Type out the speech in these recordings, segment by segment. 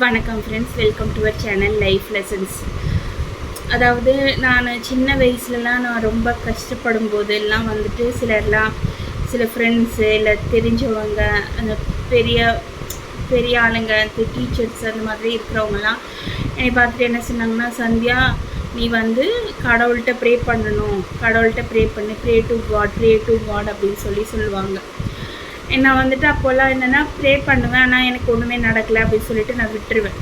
வணக்கம் friends welcome to our channel life lessons அதாவது நான் சின்ன வயசுலலாம் நான் ரொம்ப கஷ்டப்படும் போதெல்லாம் வந்துட்டு சிலர்லாம் சில ஃப்ரெண்ட்ஸு இல்லை தெரிஞ்சவங்க அந்த பெரிய பெரிய ஆளுங்க இந்த டீச்சர்ஸ் அந்த மாதிரி இருக்கிறவங்கலாம் என்னை பார்த்துட்டு என்ன சொன்னாங்கன்னா சந்தியா நீ வந்து கடவுள்கிட்ட ப்ரே பண்ணணும். கடவுள்கிட்ட ப்ரே பண்ணு. Pray to God pray to God அப்படின்னு சொல்லி சொல்லுவாங்க. நான் வந்துட்டு அப்போல்லாம் என்னென்னா ப்ரே பண்ணுவேன் ஆனால் எனக்கு ஒன்றுமே நடக்கலை அப்படின்னு சொல்லிட்டு நான் விட்டுருவேன்.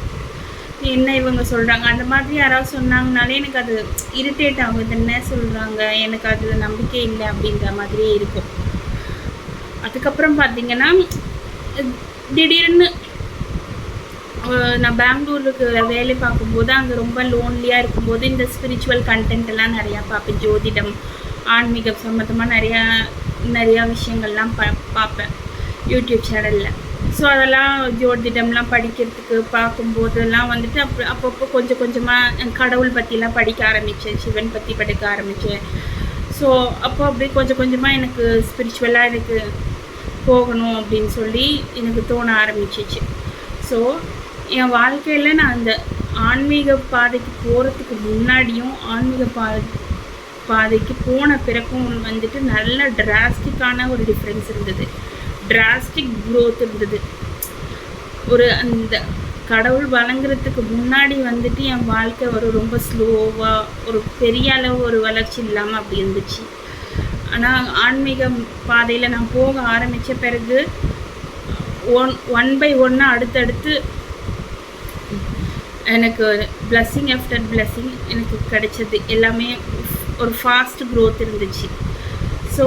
என்ன இவங்க சொல்கிறாங்க அந்த மாதிரி யாராவது சொன்னாங்கனாலே எனக்கு அது இரிட்டேட் ஆகுது என்ன சொல்கிறாங்க எனக்கு அது நம்பிக்கை இல்லை அப்படின்ற மாதிரியே இருக்கும். அதுக்கப்புறம் பார்த்தீங்கன்னா திடீர்னு நான் பெங்களூருக்கு வேலை பார்க்கும்போது அங்கே ரொம்ப லோன்லியாக இருக்கும்போது இந்த ஸ்பிரிச்சுவல் கண்டென்ட் எல்லாம் நிறையா பார்ப்பேன். ஜோதிடம் ஆன்மீகம் சம்மந்தமாக நிறையா நிறையா விஷயங்கள்லாம் ப பார்ப்பேன் யூடியூப் சேனலில். ஸோ அதெல்லாம் ஜோதிடம்லாம் படிக்கிறதுக்கு பார்க்கும்போதெல்லாம் வந்துட்டு அப்போ அப்பப்போ கொஞ்சம் கொஞ்சமாக கடவுள் பற்றிலாம் படிக்க ஆரம்பித்தேன் சிவன் பற்றி படிக்க ஆரம்பித்தேன் ஸோ அப்போ அப்படியே கொஞ்சம் கொஞ்சமாக எனக்கு ஸ்பிரிச்சுவலாக எனக்கு போகணும் அப்படின்னு சொல்லி எனக்கு தோண ஆரம்பிச்சிச்சு. ஸோ என் வாழ்க்கையில் நான் அந்த ஆன்மீக பாதைக்கு போகிறதுக்கு முன்னாடியும் ஆன்மீக பா பாதைக்கு போன பிறக்கும் வந்துட்டு நல்ல டிராஸ்டிக்கான ஒரு டிஃப்ரென்ஸ் இருந்தது. டிராஸ்டிக் க்ரோத் இருந்தது. ஒரு அந்த கடவுள் வழங்குறதுக்கு முன்னாடி வந்துட்டு என் வாழ்க்கை ஒரு ரொம்ப ஸ்லோவாக ஒரு பெரிய அளவு ஒரு வளர்ச்சி இல்லாமல் அப்படி இருந்துச்சு. ஆனால் ஆன்மீக பாதையில் நான் போக ஆரம்பித்த பிறகு ஒன் ஒன் பை ஒன்னாக அடுத்தடுத்து எனக்கு பிளஸ்ஸிங் ஆஃப்டர் பிளஸ்ஸிங் எனக்கு கிடைச்சது. எல்லாமே ஒரு ஃபாஸ்ட் க்ரோத் இருந்துச்சு. ஸோ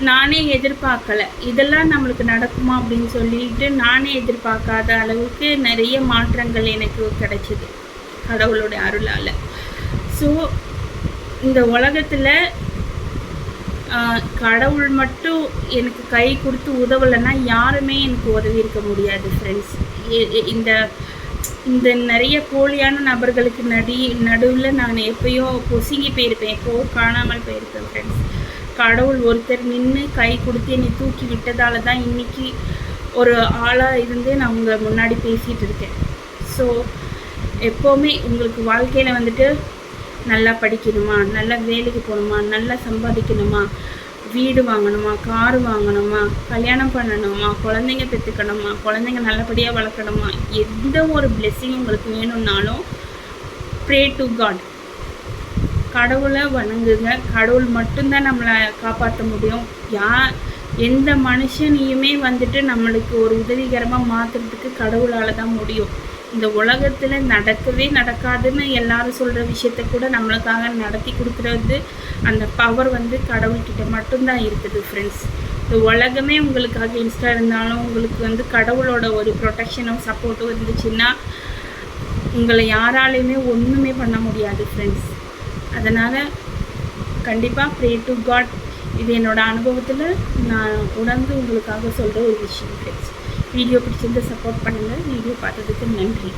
நானே எதிர்பார்க்கல. இதெல்லாம் நம்மளுக்கு நடக்குமா அப்படின்னு சொல்லிட்டு நானே எதிர்பார்க்காத அளவுக்கு நிறைய மாற்றங்கள் எனக்கு கிடைச்சிது கடவுளோட அருளால். ஸோ இந்த உலகத்தில் ஆஹ் கடவுள் மட்டும் எனக்கு கை கொடுத்து உதவலைன்னா யாருமே எனக்கு உதவி இருக்க முடியாது ஃப்ரெண்ட்ஸ் இந்த இந்த நிறைய போலியான நபர்களுக்கு நடி நடுவில் நான் எப்பயோ பொசுங்கி போயிருப்பேன். எப்போ காணாமல் போயிருப்பேன் ஃப்ரெண்ட்ஸ் கடவுள் ஒருத்தர் நின்று கை கொடுத்து என்னை தூக்கி விட்டதால தான் இன்றைக்கி ஒரு ஆளாக இருந்து நான் உங்களை முன்னாடி பேசிகிட்டு இருக்கேன். ஸோ எப்போவுமே உங்களுக்கு வாழ்க்கையில் வந்துட்டு நல்லா படிக்கணுமா? நல்லா வேலைக்கு போகணுமா? நல்லா சம்பாதிக்கணுமா? வீடு வாங்கணுமா கார் வாங்கணுமா கல்யாணம் பண்ணணுமா குழந்தைங்க பெற்றுக்கணுமா குழந்தைங்க நல்லபடியாக வளர்க்கணுமா எந்த ஒரு பிளெஸ்ஸிங் உங்களுக்கு வேணும்னாலும் ப்ரே டு காட் கடவுளை வணங்குங்க. கடவுள் மட்டும்தான் நம்மளை காப்பாற்ற முடியும். யா எந்த மனுஷனையுமே வந்துட்டு நம்மளுக்கு ஒரு உதவிகரமாக மாற்றுறதுக்கு கடவுளால் தான் முடியும். இந்த உலகத்தில் நடக்கவே நடக்காதுன்னு எல்லாரும் சொல்கிற விஷயத்த கூட நம்மளுக்காக நடத்தி கொடுக்குறது அந்த பவர் வந்து கடவுள்கிட்ட மட்டும்தான் இருக்குது ஃப்ரெண்ட்ஸ் இந்த உலகமே உங்களுக்காக இன்ஸ்டா இருந்தாலும் உங்களுக்கு வந்து கடவுளோட ஒரு ப்ரொடெக்ஷனும் சப்போர்ட்டும் இருந்துச்சுன்னா உங்களை யாராலையுமே ஒன்றுமே பண்ண முடியாது ஃப்ரெண்ட்ஸ் அதனால் கண்டிப்பாக ப்ரே டு காட் இது என்னோடய அனுபவத்தில் நான் உணர்ந்து உங்களுக்காக சொல்கிற ஒரு விஷயம் ஃப்ரெண்ட்ஸ் வீடியோ பிடிச்சிருந்து சப்போர்ட் பண்ணுங்கள் வீடியோ பார்த்ததுக்கு நன்றி.